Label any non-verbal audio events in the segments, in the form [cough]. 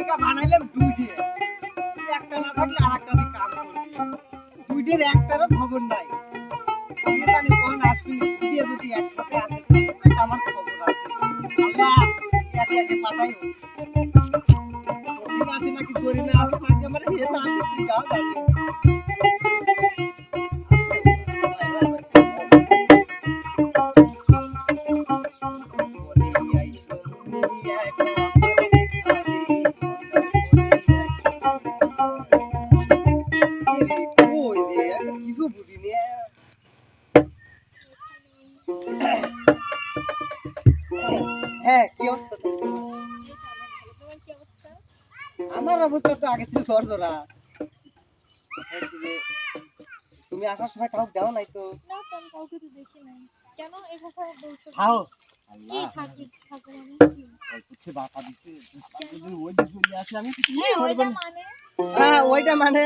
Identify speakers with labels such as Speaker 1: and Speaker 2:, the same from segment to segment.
Speaker 1: প্রেমিকা বানাইলাম দুই একটা না থাকলে আর একটা করবি দুইটির একটারও খবর নাই। আমার খবর আছে। আল্লাহ একে একে পাঠাই আসে নাকি ধরে না আসে নাকি, আমার হেঁটে আসে, কি গাও হ্যাঁ কি অবস্থা? আমার অবস্থা তো আগে ছিল যে, তুমি আসার সময় কাউকে দেওয়া নাই তো?
Speaker 2: না আমি কাউকে তো দেখি নাই। কেন এই কথা বলছো?
Speaker 1: খাও।
Speaker 2: কি
Speaker 1: আল্লাহ।
Speaker 2: থাকি মানে কি
Speaker 1: ওই কিছু বাঁকা দিচ্ছে। যদি ওই যে চলে আসে আমি কিছু
Speaker 2: হ্যাঁ ওইটা মানে?
Speaker 1: হ্যাঁ ওইটা মানে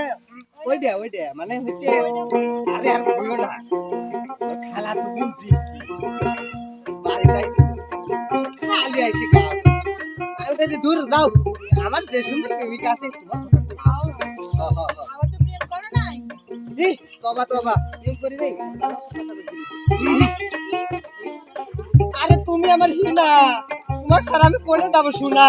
Speaker 1: ওইটা ওইটা। মানে হচ্ছে আরে আর বইও না। খালা তো দিন বৃষ্টি দূর দাও। আমার যে সুন্দর প্রেমিকা আছে আরে তুমি আমার হিনা। তোমার ছাড়া আমি কোনে যাব শোনা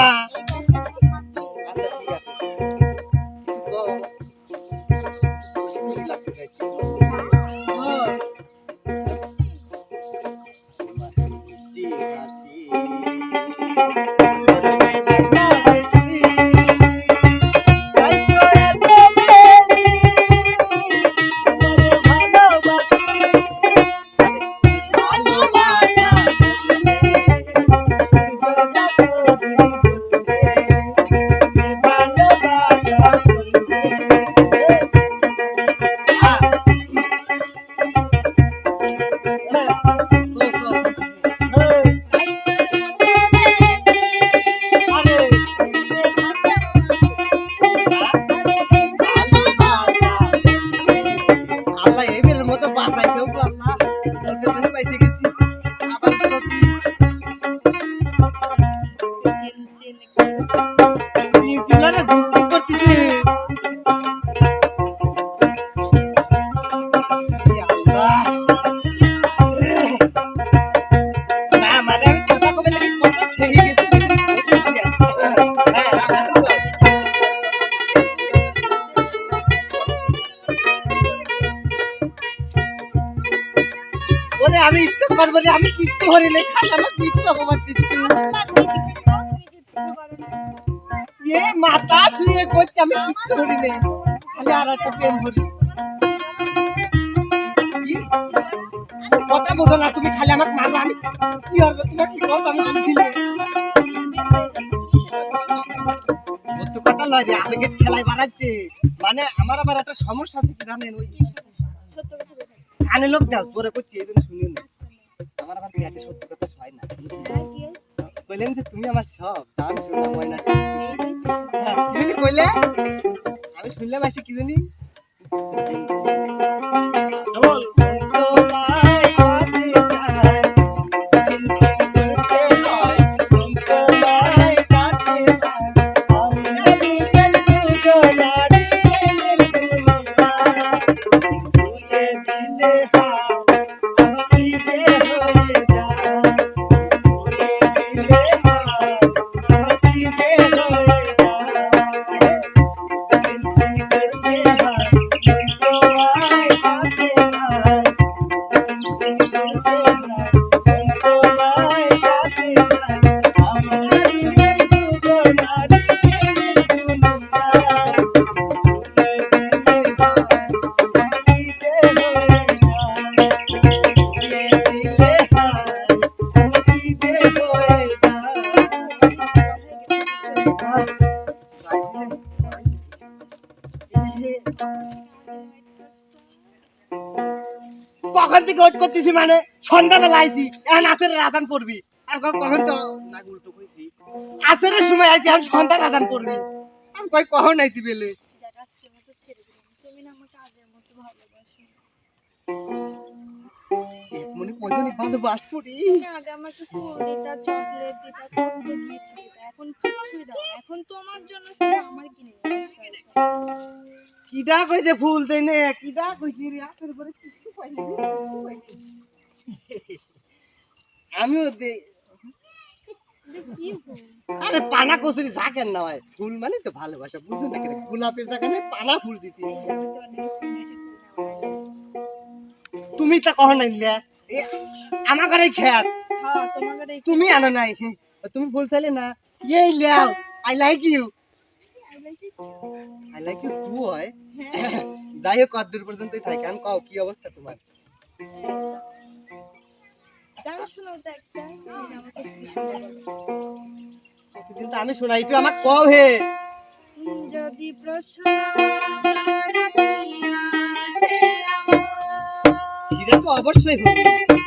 Speaker 1: ওরে আমি ইষ্ট করব রে আমি কিচ্ছু হরিলে খাই আমার মৃত্যু অপবাদ দিচ্ছি। এ শুয়ে করছে, আমি কিচ্ছু খালি আর প্রেম কথা বোঝো না, তুমি খালি আমাকে মারো, আমি কি হবে কি কথা আমি কথা লয় রে আবেগের মানে আমার আবার একটা সমস্যা আছে কি জানেন ওই কানে লোক যাও তোরে করছি, এই জন্য শুনিও না। আমার আবার পেটে সত্যি কথা হয় না। বললেন যে তুমি আমার সব দাম শুনো হয় না কইলে? আমি শুনলাম আসি কি জানি? Thank. কখন থেকে ওয়েট করতেছি মানে? সন্ধ্যাবেলা আইছি। এখন আসরের আদান করবি। আর কখন তো না আসরের সময় আইছি, এখন সন্ধ্যার আদান করবি। আমি কই কখন আইছি বেলে?
Speaker 2: না
Speaker 1: রে
Speaker 2: আগে আমাকে ফুল দিতা চকলেট দিতা গিফট দিতা না। তোমার জন্য
Speaker 1: নে রে? পরে [laughs] আমিও আরে পানা কচুরি থাকেন না ভাই ফুল মানে তো ভালোবাসা বুঝুন না গোলাপের পানা ফুল তুমি তা কহ নাই আমার ঘরে
Speaker 2: কাছে
Speaker 1: তুমি আনো নাই। তুমি চাইলে না, এই লেও I like you I like you too হয়। যাই হোক কত দূর পর্যন্তই থাকে। আমি কও কি অবস্থা তোমার? আমি শোনাই তুই আমাকে কও হে।
Speaker 2: যদি প্রশ্ন
Speaker 1: সেটা তো অবশ্যই হবে।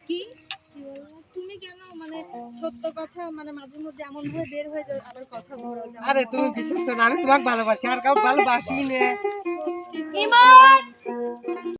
Speaker 1: কি? তুমি
Speaker 2: কেন মানে সত্য কথা মানে মাঝে মধ্যে এমন ভাবে বের হয়ে আবার কথা
Speaker 1: আরে তুমি বিশেষ করে আমি তোমাকে ভালোবাসি আর কাউ ভালোবাসি না।
Speaker 2: ইমন!